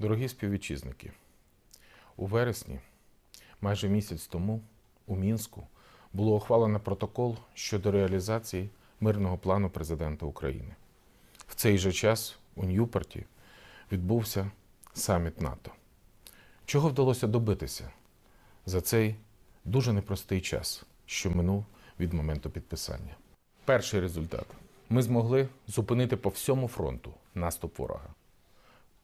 Дорогі співвітчизники, у вересні, майже місяць тому, у Мінську було ухвалено протокол щодо реалізації мирного плану президента України. В цей же час у Ньюпорті відбувся саміт НАТО. Чого вдалося добитися за цей дуже непростий час, що минув від моменту підписання? Перший результат: ми змогли зупинити по всьому фронту наступ ворога.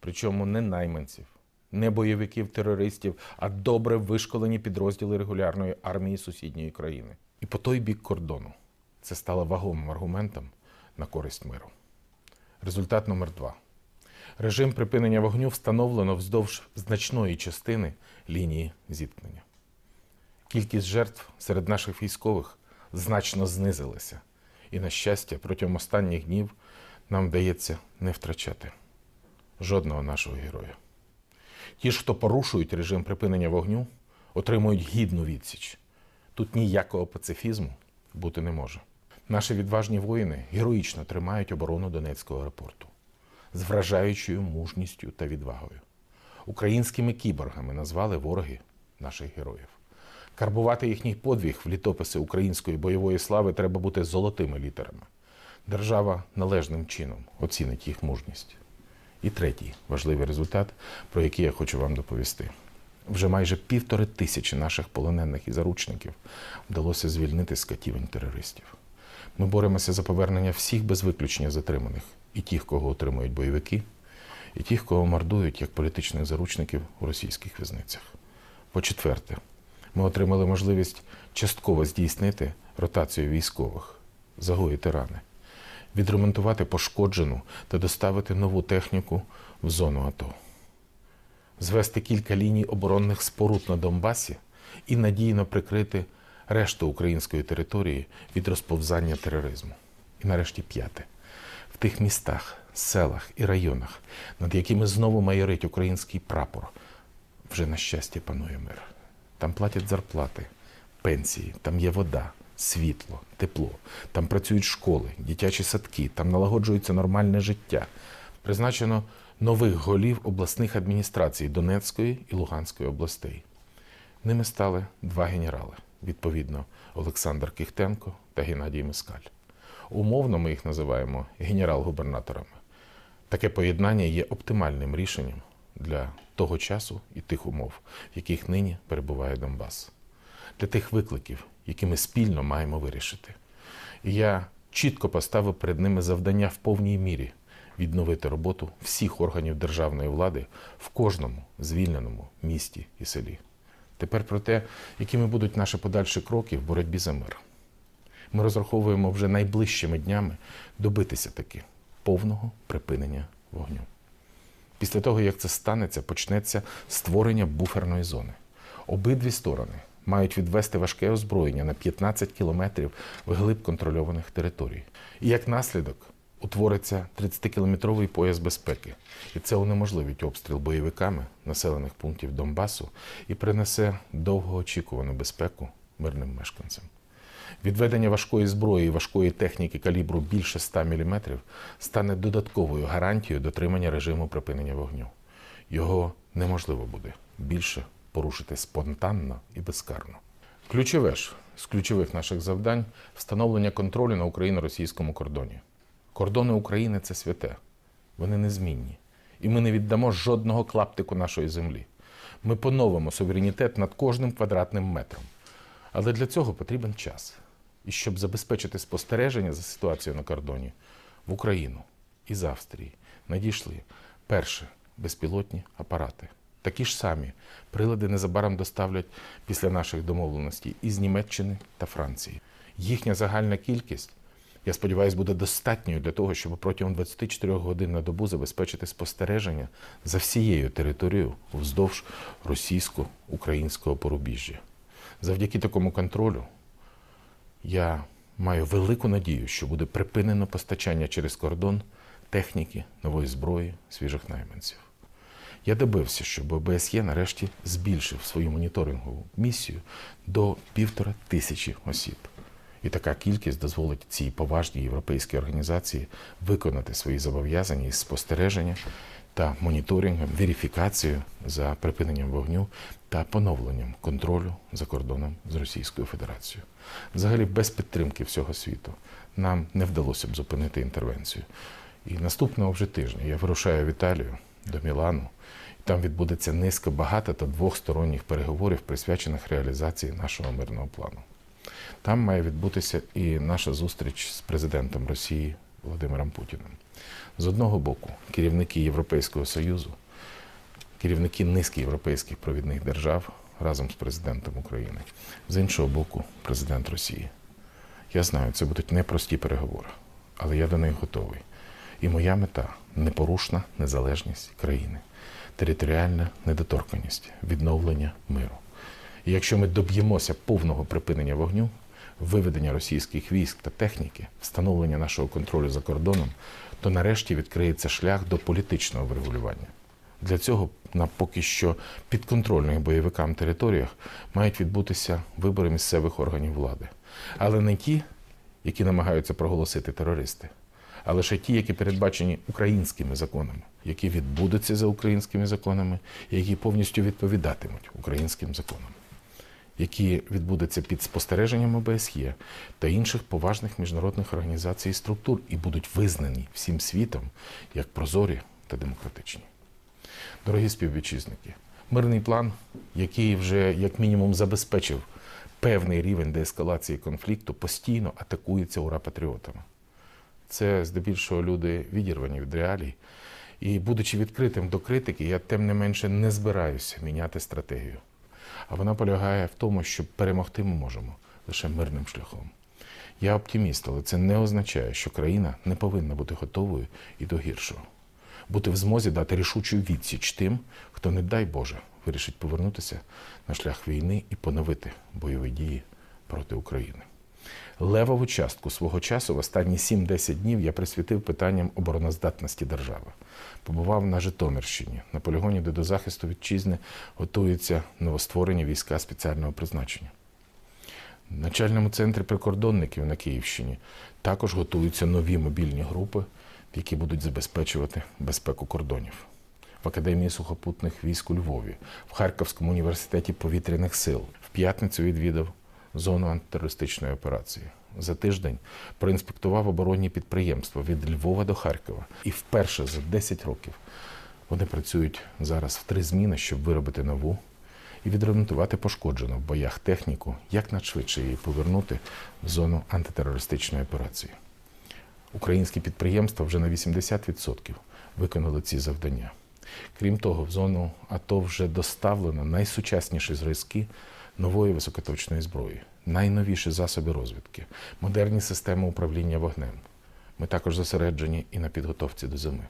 Причому не найманців, не бойовиків терористів, а добре вишколені підрозділи регулярної армії сусідньої країни. І по той бік кордону це стало вагомим аргументом на користь миру. Результат номер два. Режим припинення вогню встановлено вздовж значної частини лінії зіткнення. Кількість жертв серед наших військових значно знизилася. І, на щастя, протягом останніх днів нам вдається не втрачати жодного нашого героя. Ті ж, хто порушують режим припинення вогню, отримують гідну відсіч. Тут ніякого пацифізму бути не може. Наші відважні воїни героїчно тримають оборону Донецького аеропорту з вражаючою мужністю та відвагою. Українськими кіборгами назвали вороги наших героїв. Карбувати їхній подвиг в літописи української бойової слави треба бути золотими літерами. Держава належним чином оцінить їх мужність. І третій важливий результат, про який я хочу вам доповісти. Вже майже півтори тисячі наших полонених і заручників вдалося звільнити з катівень терористів. Ми боремося за повернення всіх без виключення затриманих, і тих, кого отримують бойовики, і тих, кого мордують як політичних заручників у російських в'язницях. По-четверте, ми отримали можливість частково здійснити ротацію військових, загоїти рани, відремонтувати пошкоджену та доставити нову техніку в зону АТО, звести кілька ліній оборонних споруд на Донбасі і надійно прикрити решту української території від розповзання тероризму. І нарешті п'яте. В тих містах, селах і районах, над якими знову майорить український прапор, вже на щастя панує мир. Там платять зарплати, пенсії, там є вода, світло, тепло, там працюють школи, дитячі садки, там налагоджується нормальне життя. Призначено нових голів обласних адміністрацій Донецької і Луганської областей. Ними стали два генерали, відповідно, Олександр Кіхтенко та Геннадій Мискаль. Умовно ми їх називаємо генерал-губернаторами. Таке поєднання є оптимальним рішенням для того часу і тих умов, в яких нині перебуває Донбас, для тих викликів, які ми спільно маємо вирішити. І я чітко поставив перед ними завдання в повній мірі відновити роботу всіх органів державної влади в кожному звільненому місті і селі. Тепер про те, якими будуть наші подальші кроки в боротьбі за мир. Ми розраховуємо вже найближчими днями добитися таки повного припинення вогню. Після того, як це станеться, почнеться створення буферної зони. Обидві сторони мають відвести важке озброєння на 15 кілометрів вглиб контрольованих територій. І як наслідок утвориться 30-кілометровий пояс безпеки. І це унеможливить обстріл бойовиками населених пунктів Донбасу і принесе довгоочікувану безпеку мирним мешканцям. Відведення важкої зброї і важкої техніки калібру більше 100 мм стане додатковою гарантією дотримання режиму припинення вогню. Його неможливо буде більше порушити спонтанно і безкарно. Ключове ж з ключових наших завдань встановлення контролю на україно-російському кордоні. Кордони України це святе, вони незмінні. І ми не віддамо жодного клаптику нашої землі. Ми поновимо суверенітет над кожним квадратним метром. Але для цього потрібен час. І щоб забезпечити спостереження за ситуацією на кордоні в Україну із Австрії надійшли перше безпілотні апарати. Такі ж самі прилади незабаром доставлять після наших домовленостей із Німеччини та Франції. Їхня загальна кількість, я сподіваюся, буде достатньою для того, щоб протягом 24 годин на добу забезпечити спостереження за всією територією вздовж російсько-українського порубіжжя. Завдяки такому контролю я маю велику надію, що буде припинено постачання через кордон техніки, нової зброї, свіжих найманців. Я добився, щоб ОБСЄ нарешті збільшив свою моніторингову місію до півтора тисячі осіб. І така кількість дозволить цій поважній європейській організації виконати свої зобов'язання із спостереження та моніторингом, верифікацією за припиненням вогню та поновленням контролю за кордоном з Російською Федерацією. Взагалі, без підтримки всього світу нам не вдалося б зупинити інтервенцію. І наступного вже тижня я вирушаю в Італію до Мілану. Там відбудеться низка багато та двохсторонніх переговорів, присвячених реалізації нашого мирного плану. Там має відбутися і наша зустріч з президентом Росії Володимиром Путіним. З одного боку, керівники Європейського Союзу, керівники низки європейських провідних держав разом з президентом України, з іншого боку, президент Росії. Я знаю, це будуть непрості переговори, але я до них готовий. І моя мета непорушна незалежність країни, територіальна недоторканність, відновлення миру. І якщо ми доб'ємося повного припинення вогню, виведення російських військ та техніки, встановлення нашого контролю за кордоном, то нарешті відкриється шлях до політичного врегулювання. Для цього на поки що підконтрольних бойовикам територіях мають відбутися вибори місцевих органів влади. Але не ті, які намагаються проголосити терористи, а лише ті, які передбачені українськими законами, які відбудуться за українськими законами, які повністю відповідатимуть українським законам, які відбудуться під спостереженням ОБСЄ та інших поважних міжнародних організацій і структур і будуть визнані всім світом як прозорі та демократичні. Дорогі співвітчизники, мирний план, який вже як мінімум забезпечив певний рівень деескалації конфлікту, постійно атакується ура-патріотами. Це здебільшого люди відірвані від реалій. І, будучи відкритим до критики, я тим не менше не збираюся міняти стратегію. А вона полягає в тому, що перемогти ми можемо лише мирним шляхом. Я оптиміст, але це не означає, що країна не повинна бути готовою і до гіршого. Бути в змозі дати рішучу відсіч тим, хто, не дай Боже, вирішить повернутися на шлях війни і поновити бойові дії проти України. Левову частку свого часу в останні 7-10 днів я присвятив питанням обороноздатності держави. Побував на Житомирщині, на полігоні, де до захисту вітчизни готуються новостворені війська спеціального призначення. В начальному центрі прикордонників на Київщині також готуються нові мобільні групи, які будуть забезпечувати безпеку кордонів. В Академії сухопутних військ у Львові, в Харківському університеті повітряних сил. В п'ятницю відвідав зону антитерористичної операції. За тиждень проінспектував оборонні підприємства від Львова до Харкова. І вперше за 10 років вони працюють зараз в три зміни, щоб виробити нову і відремонтувати пошкоджену в боях техніку, як надшвидше її повернути в зону антитерористичної операції. Українські підприємства вже на 80% виконали ці завдання. Крім того, в зону АТО вже доставлено найсучасніші зразки нової високоточної зброї, найновіші засоби розвідки, модерні системи управління вогнем. Ми також зосереджені і на підготовці до зими.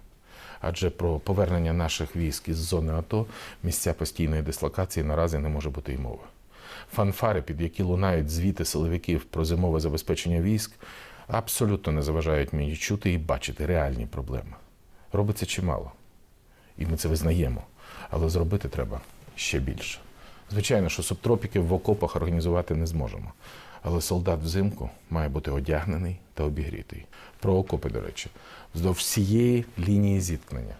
Адже про повернення наших військ із зони АТО місця постійної дислокації наразі не може бути й мови. Фанфари, під які лунають звіти силовиків про зимове забезпечення військ, абсолютно не заважають мені чути і бачити реальні проблеми. Робиться чимало. І ми це визнаємо. Але зробити треба ще більше. Звичайно, що субтропіків в окопах організувати не зможемо. Але солдат взимку має бути одягнений та обігрітий. Про окопи, до речі, вздовж всієї лінії зіткнення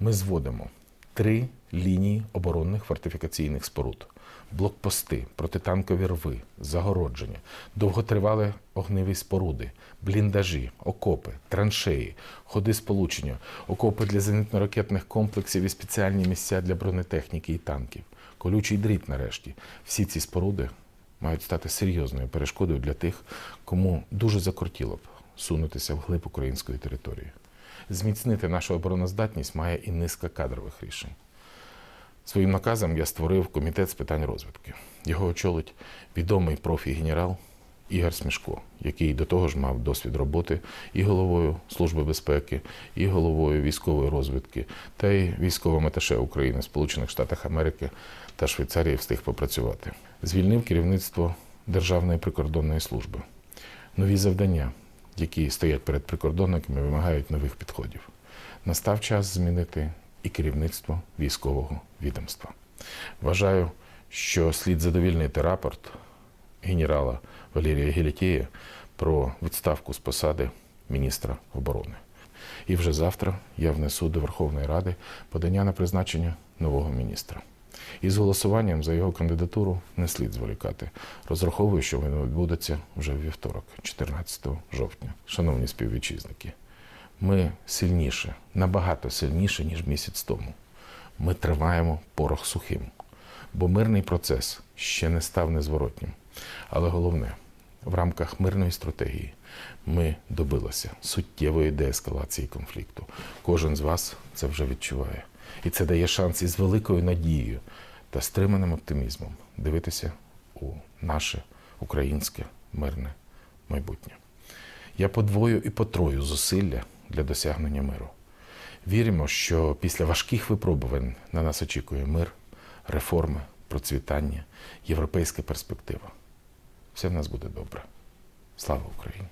ми зводимо три лінії оборонних фортифікаційних споруд: блокпости, протитанкові рви, загородження, довготривалі огневі споруди, бліндажі, окопи, траншеї, ходи сполучення, окопи для зенитно-ракетних комплексів і спеціальні місця для бронетехніки і танків, колючий дріт нарешті. Всі ці споруди мають стати серйозною перешкодою для тих, кому дуже закортіло б сунутися вглиб української території. Зміцнити нашу обороноздатність має і низка кадрових рішень. Своїм наказом я створив комітет з питань розвідки. Його очолить відомий профі-генерал Ігор Смішко, який до того ж мав досвід роботи і головою Служби безпеки, і головою військової розвідки, та й військовим аташе України Сполучених Штатах Америки та Швейцарії встиг попрацювати. Звільнив керівництво Державної прикордонної служби. Нові завдання, які стоять перед прикордонниками, вимагають нових підходів. Настав час змінити і керівництво військового відомства. Вважаю, що слід задовільнити рапорт генерала Валерія Гелітєя про відставку з посади міністра оборони. І вже завтра я внесу до Верховної Ради подання на призначення нового міністра. І з голосуванням за його кандидатуру не слід зволікати. Розраховую, що воно відбудеться вже в вівторок, 14 жовтня. Шановні співвітчизники, ми сильніше, набагато сильніше, ніж місяць тому. Ми тримаємо порох сухим, бо мирний процес ще не став незворотнім. Але головне, в рамках мирної стратегії ми добилися суттєвої деескалації конфлікту. Кожен з вас це вже відчуває. І це дає шанс із великою надією та стриманим оптимізмом дивитися у наше українське мирне майбутнє. Я подвою і потрою зусилля для досягнення миру. Віримо, що після важких випробувань на нас очікує мир, реформи, процвітання, європейська перспектива. Все в нас буде добре. Слава Україні!